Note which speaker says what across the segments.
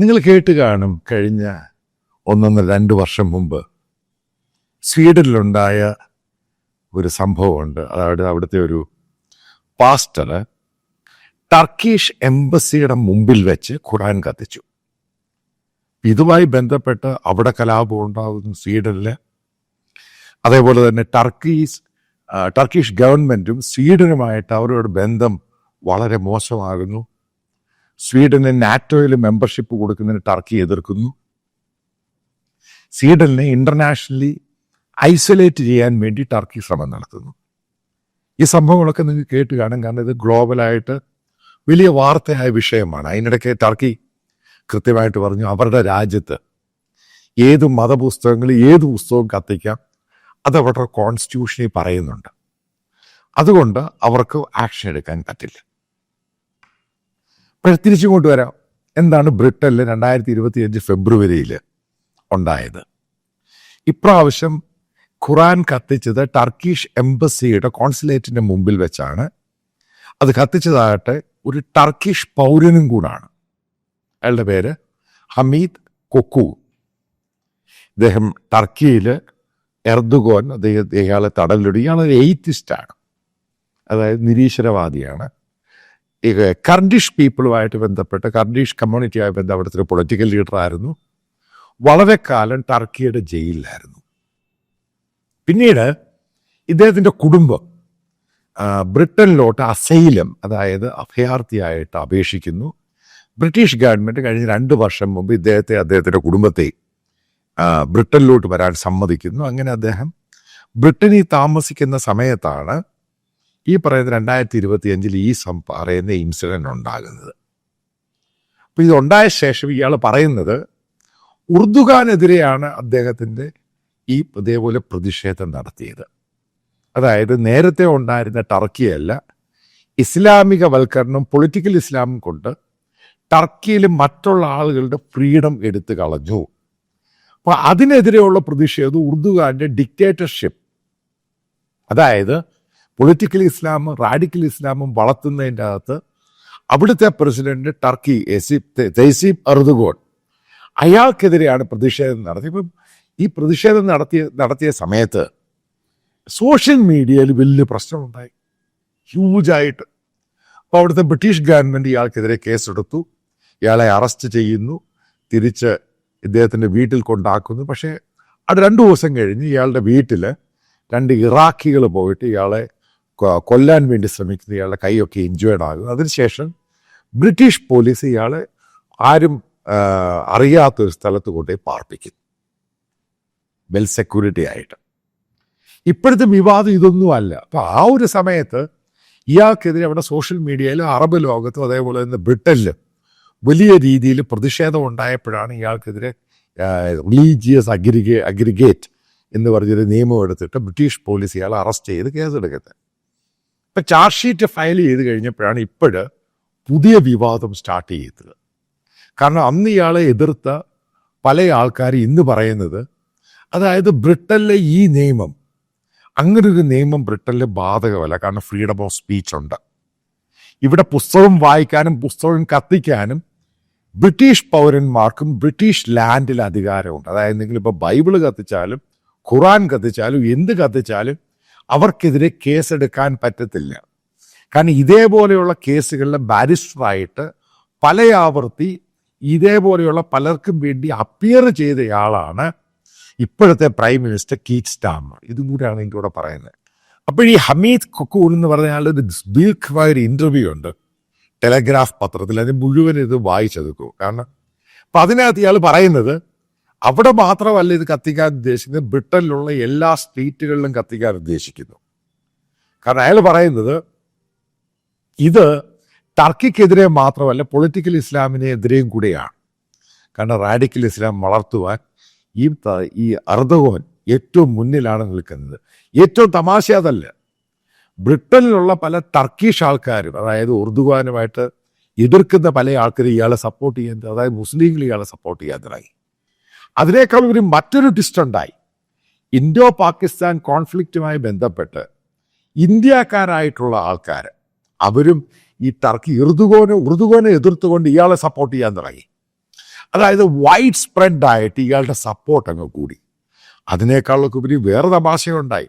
Speaker 1: നിങ്ങൾ കേട്ട് കാണും കഴിഞ്ഞ ഒന്നൊന്ന് രണ്ട് വർഷം മുമ്പ് സ്വീഡനിലുണ്ടായ ഒരു സംഭവമുണ്ട്. അതായത് അവിടുത്തെ ഒരു പാസ്റ്റർ ടർക്കീഷ് എംബസിയുടെ മുമ്പിൽ വെച്ച് ഖുറാൻ കത്തിച്ചു. ഇതുമായി ബന്ധപ്പെട്ട് അവിടെ കലാപം ഉണ്ടാകുന്നു സ്വീഡനിൽ അതേപോലെ തന്നെ ടർക്കീസ് ടർക്കീഷ് ഗവൺമെന്റും സ്വീഡനുമായിട്ട് അവരുടെ ബന്ധം വളരെ മോശമാകുന്നു. സ്വീഡന് നാറ്റോയിൽ മെമ്പർഷിപ്പ് കൊടുക്കുന്നതിന് ടർക്കി എതിർക്കുന്നു. സ്വീഡനെ ഇന്റർനാഷണലി ഐസൊലേറ്റ് ചെയ്യാൻ വേണ്ടി ടർക്കി ശ്രമം നടത്തുന്നു. ഈ സംഭവങ്ങളൊക്കെ നിങ്ങൾക്ക് കേട്ട് കാണും. കാരണം ഇത് ഗ്ലോബലായിട്ട് വലിയ വാർത്തയായ വിഷയമാണ്. അതിനിടയ്ക്ക് ടർക്കി കൃത്യമായിട്ട് പറഞ്ഞു അവരുടെ രാജ്യത്ത് ഏത് മതപുസ്തകങ്ങൾ ഏത് പുസ്തകവും കത്തിക്കാം അത് അവരുടെ കോൺസ്റ്റിറ്റ്യൂഷനിൽ പറയുന്നുണ്ട്. അതുകൊണ്ട് അവർക്ക് ആക്ഷൻ എടുക്കാൻ പറ്റില്ല. തിരിച്ചു കൊണ്ടുവരാം എന്താണ് ബ്രിട്ടനിൽ രണ്ടായിരത്തി ഇരുപത്തി അഞ്ച് ഫെബ്രുവരിയിൽ ഉണ്ടായത്? ഇപ്രാവശ്യം ഖുറാൻ കത്തിച്ചത് ടർക്കിഷ് എംബസിയുടെ കോൺസുലേറ്റിന്റെ മുമ്പിൽ വെച്ചാണ്. അത് കത്തിച്ചതാകട്ടെ ഒരു ടർക്കിഷ് പൗരനും കൂടാണ്. അയാളുടെ പേര് ഹമീദ് കൊക്കു. ഇദ്ദേഹം ടർക്കിയിൽ എർദുഗോൻ അദ്ദേഹം ഇയാളെ തടലിടുകയാണ്. ഇയാളൊരു എയ്ത്തിസ്റ്റാണ് അതായത് നിരീശ്വരവാദിയാണ്. ഈ കർഡിഷ് പീപ്പിളുമായിട്ട് ബന്ധപ്പെട്ട് കർഡിഷ് കമ്മ്യൂണിറ്റിയായി ബന്ധ ഒരു പൊളിറ്റിക്കൽ ലീഡറായിരുന്നു വളരെ കാലം ടർക്കിയുടെ ജയിലിലായിരുന്നു. പിന്നീട് ഇദ്ദേഹത്തിന്റെ കുടുംബം ബ്രിട്ടനിലോട്ട് അസൈലം അതായത് അഭയാർത്ഥിയായിട്ട് അപേക്ഷിക്കുന്നു. ബ്രിട്ടീഷ് ഗവൺമെന്റ് കഴിഞ്ഞ രണ്ട് വർഷം മുമ്പ് ഇദ്ദേഹത്തെ അദ്ദേഹത്തിന്റെ കുടുംബത്തെ ബ്രിട്ടനിലോട്ട് വരാൻ സമ്മതിക്കുന്നു. അങ്ങനെ അദ്ദേഹം ബ്രിട്ടനിൽ താമസിക്കുന്ന സമയത്താണ് ഈ പറയുന്ന രണ്ടായിരത്തി ഇരുപത്തി അഞ്ചിൽ ഈ സം പറയുന്ന ഇൻസിഡന്റ് ഉണ്ടാകുന്നത്. അപ്പോൾ ഇതുണ്ടായ ശേഷം ഇയാൾ പറയുന്നത് ഉറുദുഖാനെതിരെയാണ് അദ്ദേഹത്തിന്റെ ഈ ഇതേപോലെ പ്രതിഷേധം നടത്തിയത്. അതായത് നേരത്തെ ഉണ്ടായിരുന്ന ടർക്കിയല്ല ഇസ്ലാമിക വൽക്കരണം പൊളിറ്റിക്കൽ ഇസ്ലാമും കൊണ്ട് ടർക്കിയിൽ മറ്റുള്ള ആളുകളുടെ ഫ്രീഡം എടുത്തു കളഞ്ഞു. അപ്പോൾ അതിനെതിരെയുള്ള പ്രതിഷേധം ഉറുദുഖാന്റെ ഡിക്റ്റേറ്റർഷിപ്പ് അതായത് പൊളിറ്റിക്കൽ ഇസ്ലാമും റാഡിക്കൽ ഇസ്ലാമും വളർത്തുന്നതിന്റെ അകത്ത് അവിടുത്തെ പ്രസിഡന്റ് ടർക്കി എസിബ് തെയ്സീബ് അറുദുഗോൺ അയാൾക്കെതിരെയാണ് പ്രതിഷേധം നടത്തിയത്. ഇപ്പം ഈ പ്രതിഷേധം നടത്തിയ നടത്തിയ സമയത്ത് സോഷ്യൽ മീഡിയയിൽ വലിയ പ്രശ്നമുണ്ടായി. ഹ്യൂജായിട്ട് അപ്പോൾ അവിടുത്തെ ബ്രിട്ടീഷ് ഗവൺമെന്റ് ഇയാൾക്കെതിരെ കേസെടുത്തു. ഇയാളെ അറസ്റ്റ് ചെയ്യുന്നു. തിരിച്ച് ഇദ്ദേഹത്തിന്റെ വീട്ടിൽ കൊണ്ടാക്കുന്നു. പക്ഷേ അത് രണ്ട് ദിവസം കഴിഞ്ഞ് ഇയാളുടെ വീട്ടിൽ രണ്ട് ഇറാഖികൾ പോയിട്ട് ഇയാളെ കൊല്ലാൻ വേണ്ടി ശ്രമിക്കുന്ന ഇയാളുടെ കൈയൊക്കെ ഇഞ്ചുവേർഡ് ആകും. അതിനുശേഷം ബ്രിട്ടീഷ് പോലീസ് ഇയാളെ ആരും അറിയാത്ത അറിയാത്തൊരു സ്ഥലത്ത് കൊണ്ടുപോയി പാർപ്പിക്കുന്നു വെൽ സെക്യൂരിറ്റി ആയിട്ട്. ഇപ്പോഴത്തെ വിവാദം ഇതൊന്നുമല്ല അപ്പോൾ അപ്പൊ ആ ഒരു സമയത്ത് ഇയാൾക്കെതിരെ അവിടെ സോഷ്യൽ മീഡിയയിലും അറബ് ലോകത്തും അതേപോലെ തന്നെ ബ്രിട്ടനിലും വലിയ രീതിയിൽ പ്രതിഷേധം ഉണ്ടായപ്പോഴാണ് ഇയാൾക്കെതിരെ റിലീജിയസ് അഗ്രിഗേ അഗ്രിഗേറ്റ് എന്ന് പറഞ്ഞൊരു നിയമം എടുത്തിട്ട് ബ്രിട്ടീഷ് പോലീസ് ഇയാളെ അറസ്റ്റ് ചെയ്ത് കേസെടുക്കുന്നത്. ഇപ്പം ചാർജ് ഷീറ്റ് ഫയൽ ചെയ്ത് കഴിഞ്ഞപ്പോഴാണ് ഇപ്പോഴ് പുതിയ വിവാദം സ്റ്റാർട്ട് ചെയ്തത്. കാരണം അന്ന് ഇയാളെ എതിർത്ത പല ആൾക്കാർ ഇന്ന് പറയുന്നത് അതായത് ബ്രിട്ടനിലെ ഈ നിയമം അങ്ങനെ ഒരു നിയമം ബ്രിട്ടനിൽ ബാധകമല്ല. കാരണം ഫ്രീഡം ഓഫ് സ്പീച്ച് ഉണ്ട്. ഇവിടെ പുസ്തകം വായിക്കാനും പുസ്തകം കത്തിക്കാനും ബ്രിട്ടീഷ് പൗരന്മാർക്കും ബ്രിട്ടീഷ് ലാൻഡിൽ അധികാരമുണ്ട്. അതായത് നിങ്ങളിപ്പോൾ ബൈബിൾ കത്തിച്ചാലും ഖുറാൻ കത്തിച്ചാലും എന്ത് കത്തിച്ചാലും അവർക്കെതിരെ കേസെടുക്കാൻ പറ്റത്തില്ല. കാരണം ഇതേപോലെയുള്ള കേസുകളിലെ ബാരിസ്റ്ററായിട്ട് പല ആവർത്തി ഇതേപോലെയുള്ള പലർക്കും വേണ്ടി അപ്പിയർ ചെയ്തയാളാണ് ഇപ്പോഴത്തെ പ്രൈം മിനിസ്റ്റർ കീറ്റ് സ്റ്റാമർ ഇതും കൂടെയാണ് എനിക്ക് ഇവിടെ പറയുന്നത്. അപ്പോൾ ഈ ഹമീദ് കൊക്കൂർ എന്ന് പറഞ്ഞാൽ ഒരു ദീർഘമായ ഒരു ഇന്റർവ്യൂ ഉണ്ട്. ടെലഗ്രാഫ് പത്രത്തിൽ അതിന് മുഴുവൻ ഇത് വായിച്ചെടുക്കൂ. കാരണം അപ്പം അതിനകത്ത് ഇയാൾ പറയുന്നത് അവിടെ മാത്രമല്ല ഇത് കത്തിക്കാൻ ഉദ്ദേശിക്കുന്നത് ബ്രിട്ടനിലുള്ള എല്ലാ സ്റ്റേറ്റുകളിലും കത്തിക്കാൻ ഉദ്ദേശിക്കുന്നു. കാരണം അയാൾ പറയുന്നത് ഇത് ടർക്കിക്കെതിരെ മാത്രമല്ല പൊളിറ്റിക്കൽ ഇസ്ലാമിനെ എതിരെയും കൂടെയാണ്. കാരണം റാഡിക്കൽ ഇസ്ലാം വളർത്തുവാൻ ഈ ഈ അർദ്ധകോൻ ഏറ്റവും മുന്നിലാണ് നിൽക്കുന്നത്. ഏറ്റവും തമാശ അതല്ല. ബ്രിട്ടനിലുള്ള പല ടർക്കിഷ് ആൾക്കാരും അതായത് ഉറുദുവാനുമായിട്ട് എതിർക്കുന്ന പല ആൾക്കാരും ഇയാളെ സപ്പോർട്ട് ചെയ്യാൻ അതായത് മുസ്ലിങ്ങൾ ഇയാളെ സപ്പോർട്ട് ചെയ്യാൻ തുടങ്ങി. അതിനേക്കാൾ ഒരു മറ്റൊരു ട്വിസ്റ്റ് ഉണ്ടായി. ഇൻഡോ പാകിസ്ഥാൻ കോൺഫ്ലിക്റ്റുമായി ബന്ധപ്പെട്ട് ഇന്ത്യക്കാരായിട്ടുള്ള ആൾക്കാർ അവരും ഈ ടർക്കി ഇറുതുകോനെ ഉറുദുകോനെ എതിർത്തുകൊണ്ട് ഇയാളെ സപ്പോർട്ട് ചെയ്യാൻ തുടങ്ങി. അതായത് വൈഡ് സ്പ്രെഡ് ആയിട്ട് ഇയാളുടെ സപ്പോർട്ട് അങ്ങ് കൂടി. അതിനേക്കാളൊക്കെ ഉപരി വേറെ തമാശയുണ്ടായി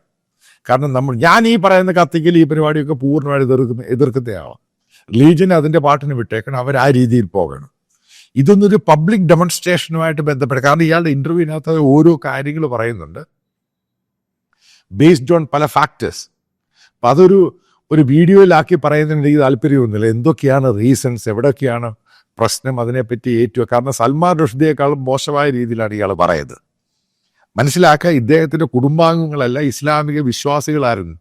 Speaker 1: കാരണം നമ്മൾ ഞാൻ ഈ പറയുന്ന കത്തിക്കൽ ഈ പരിപാടിയൊക്കെ പൂർണമായിട്ട് എതിർക്കുന്ന എതിർക്കുന്നയാളാണ് റിലീജിയൻ അതിന്റെ പാട്ടിന് വിട്ടേക്കണം അവർ ആ രീതിയിൽ പോകണം. ഇതൊന്നൊരു പബ്ലിക് ഡെമോൺസ്ട്രേഷനുമായിട്ട് ബന്ധപ്പെട്ട് കാരണം ഇയാളുടെ ഇന്റർവ്യൂവിനകത്ത് ഓരോ കാര്യങ്ങൾ പറയുന്നുണ്ട്. ബേസ്ഡ് ഓൺ പല ഫാക്ടേഴ്സ് അപ്പം അതൊരു ഒരു വീഡിയോയിലാക്കി പറയുന്നതിന് എനിക്ക് താല്പര്യമൊന്നുമില്ല. എന്തൊക്കെയാണ് റീസൺസ് എവിടെയൊക്കെയാണ് പ്രശ്നം അതിനെപ്പറ്റി ഏറ്റവും കാരണം സൽമാൻ റുഷ്ദിയേക്കാളും മോശമായ രീതിയിലാണ് ഇയാൾ പറയുന്നത്. മനസ്സിലാക്കുക ഇദ്ദേഹത്തിന്റെ കുടുംബാംഗങ്ങളല്ല ഇസ്ലാമിക വിശ്വാസികളായിരുന്നു.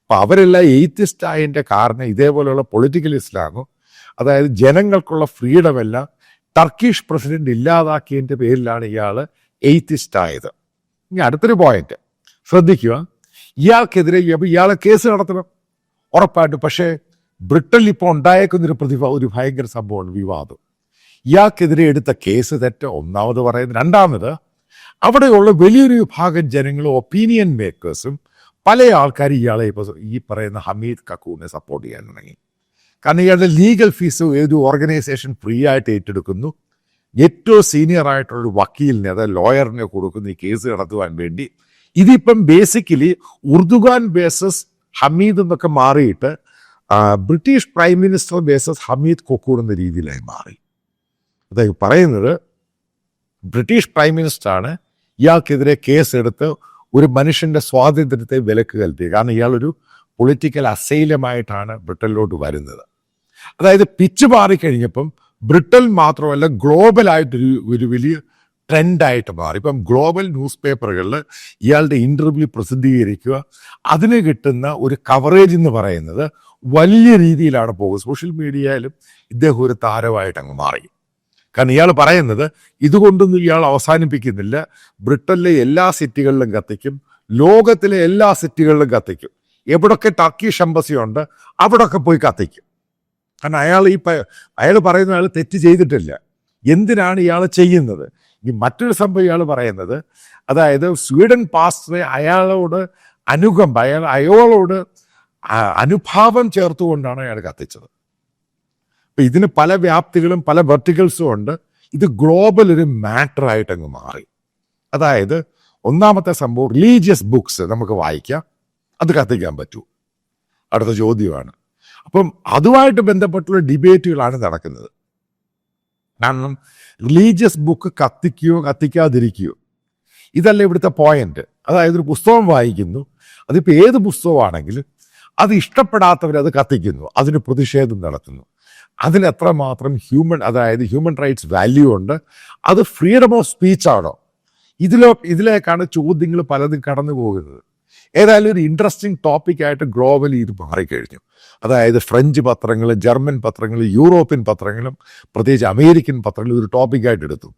Speaker 1: അപ്പം അവരെല്ലാം എയ്ത്തിസ്റ്റ് ആയതിന്റെ കാരണം ഇതേപോലെയുള്ള പൊളിറ്റിക്കൽ ഇസ്ലാമോ അതായത് ജനങ്ങൾക്കുള്ള ഫ്രീഡം എല്ലാം ടർക്കിഷ് പ്രസിഡന്റ് ഇല്ലാതാക്കിയതിന്റെ പേരിലാണ് ഇയാൾ എയ്ത്തിസ്റ്റ് ആയത്. ഇനി അടുത്തൊരു പോയിന്റ് ശ്രദ്ധിക്കുക. ഇയാൾക്കെതിരെ ഇയാളെ കേസ് നടത്തണം. ഉറപ്പായിട്ടും. പക്ഷേ ബ്രിട്ടനിൽ ഇപ്പോൾ ഉണ്ടായേക്കുന്നൊരു പ്രതിഭ ഒരു ഭയങ്കര സംഭവമാണ് വിവാദം. ഇയാൾക്കെതിരെ എടുത്ത കേസ് തെറ്റ ഒന്നാമത് പറയുന്നത്. രണ്ടാമത് അവിടെയുള്ള വലിയൊരു വിഭാഗം ജനങ്ങളും ഒപ്പീനിയൻ മേക്കേഴ്സും പല ആൾക്കാരും ഇയാളെ ഇപ്പോൾ ഈ പറയുന്ന ഹമീദ് കക്കൂറിനെ സപ്പോർട്ട് ചെയ്യാൻ തുടങ്ങി. കാരണം ഇയാളുടെ ലീഗൽ ഫീസ് ഏത് ഓർഗനൈസേഷൻ ഫ്രീ ആയിട്ട് ഏറ്റെടുക്കുന്നു. ഏറ്റവും സീനിയർ ആയിട്ടുള്ള ഒരു വക്കീലിനെ അതായത് ലോയറിനെ കൊടുക്കുന്നു ഈ കേസ് നടത്തുവാൻ വേണ്ടി. ഇതിപ്പം ബേസിക്കലി ഉർദുഗാൻ ബേസസ് ഹമീദ് എന്നൊക്കെ മാറിയിട്ട് ബ്രിട്ടീഷ് പ്രൈം മിനിസ്റ്റർ ബേസസ് ഹമീദ് കൊക്കൂർ എന്ന രീതിയിലായി മാറി. അതായത് പറയുന്നത് ബ്രിട്ടീഷ് പ്രൈം മിനിസ്റ്റർ മിനിസ്റ്ററാണ് ഇയാൾക്കെതിരെ കേസെടുത്ത് ഒരു മനുഷ്യന്റെ സ്വാതന്ത്ര്യത്തെ വിലക്ക് കൽപ്പിക്കുക. കാരണം ഇയാളൊരു പൊളിറ്റിക്കൽ അസൈലമായിട്ടാണ് ബ്രിട്ടനിലോട്ട് വരുന്നത്. അതായത് പിച്ച് മാറിക്കഴിഞ്ഞപ്പം ബ്രിട്ടൻ മാത്രമല്ല ഗ്ലോബലായിട്ടൊരു ഒരു വലിയ ട്രെൻഡായിട്ട് മാറി. ഇപ്പം ഗ്ലോബൽ ന്യൂസ് പേപ്പറുകളിൽ ഇയാളുടെ ഇന്റർവ്യൂ പ്രസിദ്ധീകരിക്കുക അതിന് കിട്ടുന്ന ഒരു കവറേജ് എന്ന് പറയുന്നത് വലിയ രീതിയിലാണ് പോകുന്നത്. സോഷ്യൽ മീഡിയയിലും ഇദ്ദേഹം ഒരു താരമായിട്ട് അങ്ങ് മാറി. കാരണം ഇയാൾ പറയുന്നത് ഇതുകൊണ്ടൊന്നും ഇയാൾ അവസാനിപ്പിക്കുന്നില്ല. ബ്രിട്ടനിലെ എല്ലാ സിറ്റികളിലും കത്തിക്കും ലോകത്തിലെ എല്ലാ സിറ്റികളിലും കത്തിക്കും. എവിടൊക്കെ ടർക്കിഷ് എംബസി ഉണ്ട് അവിടൊക്കെ പോയി കത്തിക്കും. കാരണം അയാൾ ഈ അയാൾ പറയുന്ന അയാൾ തെറ്റ് ചെയ്തിട്ടില്ല. എന്തിനാണ് ഇയാൾ ചെയ്യുന്നത്? ഈ മറ്റൊരു സംഭവം ഇയാൾ പറയുന്നത് അതായത് സ്വീഡൻ പാസ്റ്ററെ അയാളോട് അനുകമ്പ അയാൾ അയാളോട് അനുഭാവം ചേർത്തുകൊണ്ടാണ് അയാൾ കത്തിച്ചത്. അപ്പം ഇതിന് പല വ്യാപ്തികളും പല വെർട്ടിക്കൽസും ഉണ്ട്. ഇത് ഗ്ലോബൽ ഒരു മാറ്ററായിട്ട് അങ്ങ് മാറി. അതായത് ഒന്നാമത്തെ സംഭവം റിലീജിയസ് ബുക്സ് നമുക്ക് വായിക്കാം. അത് കത്തിക്കാൻ പറ്റൂ. അടുത്ത ചോദ്യമാണ്. അപ്പം അതുമായിട്ട് ബന്ധപ്പെട്ടുള്ള ഡിബേറ്റുകളാണ് നടക്കുന്നത്. കാരണം റിലീജിയസ് ബുക്ക് കത്തിക്കുകയോ കത്തിക്കാതിരിക്കുകയോ ഇതല്ല ഇവിടുത്തെ പോയിന്റ് അതായത് ഒരു പുസ്തകം വായിക്കുന്നു അതിപ്പോൾ ഏത് പുസ്തകമാണെങ്കിലും അത് ഇഷ്ടപ്പെടാത്തവർ അത് കത്തിക്കുന്നു അതിന് പ്രതിഷേധം നടത്തുന്നു. അതിന് എത്രമാത്രം ഹ്യൂമൻ അതായത് ഹ്യൂമൻ റൈറ്റ്സ് വാല്യൂ ഉണ്ട്. അത് ഫ്രീഡം ഓഫ് സ്പീച്ചാണോ ഇതിലോ ഇതിലേക്കാണ് ചോദ്യങ്ങൾ പലതും കടന്നു പോകുന്നത് ഏതായാലും ഒരു ഇൻട്രസ്റ്റിംഗ് ടോപ്പിക്കായിട്ട് ഗ്ലോബലി ഇത് മാറിക്കഴിഞ്ഞു. അതായത് ഫ്രഞ്ച് പത്രങ്ങൾ ജർമ്മൻ പത്രങ്ങൾ യൂറോപ്യൻ പത്രങ്ങളും പ്രത്യേകിച്ച് അമേരിക്കൻ പത്രങ്ങളും ഒരു ടോപ്പിക്കായിട്ട് എടുത്തു.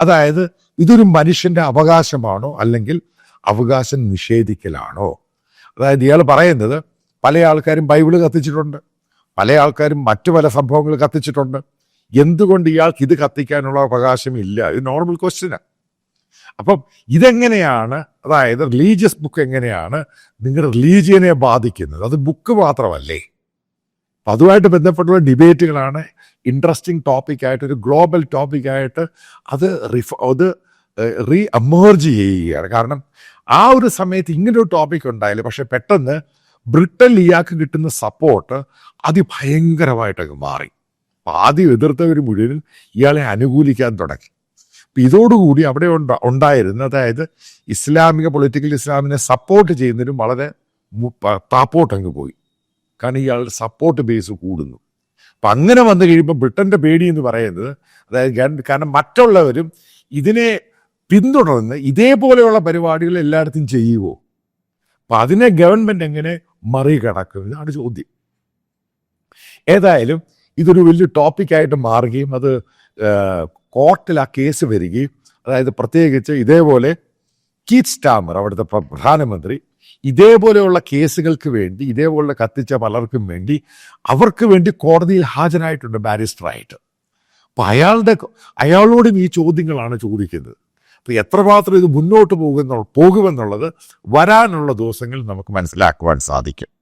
Speaker 1: അതായത് ഇതൊരു മനുഷ്യന്റെ അവകാശമാണോ അല്ലെങ്കിൽ അവകാശം നിഷേധിക്കലാണോ? അതായത് ഇയാൾ പറയുന്നത് പല ആൾക്കാരും ബൈബിൾ കത്തിച്ചിട്ടുണ്ട് പല ആൾക്കാരും മറ്റു പല സംഭവങ്ങൾ കത്തിച്ചിട്ടുണ്ട്. എന്തുകൊണ്ട് ഇയാൾക്ക് ഇത് കത്തിക്കാനുള്ള അവകാശം ഇല്ല ഇത് നോർമൽ ക്വസ്റ്റ്യനാണ് അപ്പം ഇതെങ്ങനെയാണ് അതായത് റിലീജിയസ് ബുക്ക് എങ്ങനെയാണ് നിങ്ങളുടെ റിലീജിയനെ ബാധിക്കുന്നത്? അത് ബുക്ക് മാത്രമല്ലേ? അതുമായിട്ട് ബന്ധപ്പെട്ടുള്ള ഡിബേറ്റുകളാണ് ഇൻട്രസ്റ്റിംഗ് ടോപ്പിക്കായിട്ട് ഒരു ഗ്ലോബൽ ടോപ്പിക്കായിട്ട് അത് റിഫ അത് റീ അമേർജ് ചെയ്യുകയാണ്. കാരണം ആ ഒരു സമയത്ത് ഇങ്ങനെ ഒരു ടോപ്പിക് ഉണ്ടായാലും പക്ഷെ പെട്ടെന്ന് ബ്രിട്ടൻ ഇയാൾക്ക് കിട്ടുന്ന സപ്പോർട്ട് അതിഭയങ്കരമായിട്ടൊക്കെ മാറി. ആദ്യം എതിർത്തവർ മുഴുവനും ഇയാളെ അനുകൂലിക്കാൻ തുടങ്ങി. ഇതോടുകൂടി അവിടെ ഉണ്ട ഉണ്ടായിരുന്ന അതായത് ഇസ്ലാമിക പൊളിറ്റിക്കൽ ഇസ്ലാമിനെ സപ്പോർട്ട് ചെയ്യുന്നതിനും വളരെ താപ്പോട്ടങ്ങ് പോയി. കാരണം ഇയാളുടെ സപ്പോർട്ട് ബേസ് കൂടുന്നു. അപ്പം അങ്ങനെ വന്നു കഴിയുമ്പോൾ ബ്രിട്ടന്റെ പേടി എന്ന് പറയുന്നത് അതായത് കാരണം മറ്റുള്ളവരും ഇതിനെ പിന്തുടർന്ന് ഇതേപോലെയുള്ള പരിപാടികൾ എല്ലായിടത്തും ചെയ്യുമോ അപ്പം അതിനെ ഗവൺമെന്റ് എങ്ങനെ മറികടക്കും? ഇതാണ് ചോദ്യം. ഏതായാലും ഇതൊരു വലിയ ടോപ്പിക്കായിട്ട് മാറുകയും അത് കോർട്ടിൽ ആ കേസ് വരികയും അതായത് പ്രത്യേകിച്ച് ഇതേപോലെ കീറ്റ് സ്റ്റാമർ അവിടുത്തെ പ്ര- പ്രധാനമന്ത്രി ഇതേപോലെയുള്ള കേസുകൾക്ക് വേണ്ടി ഇതേപോലുള്ള കത്തിച്ച പലർക്കും വേണ്ടി അവർക്ക് വേണ്ടി കോടതിയിൽ ഹാജരായിട്ടുണ്ട് ബാരിസ്റ്ററായിട്ട് അപ്പം അയാളുടെ അയാളോടും ഈ ചോദ്യങ്ങളാണ് ചോദിക്കുന്നത്. അപ്പം എത്രമാത്രം ഇത് മുന്നോട്ട് പോകുന്ന പോകുമെന്നുള്ളത് വരാനുള്ള ദിവസങ്ങളിൽ നമുക്ക് മനസ്സിലാക്കുവാൻ സാധിക്കും.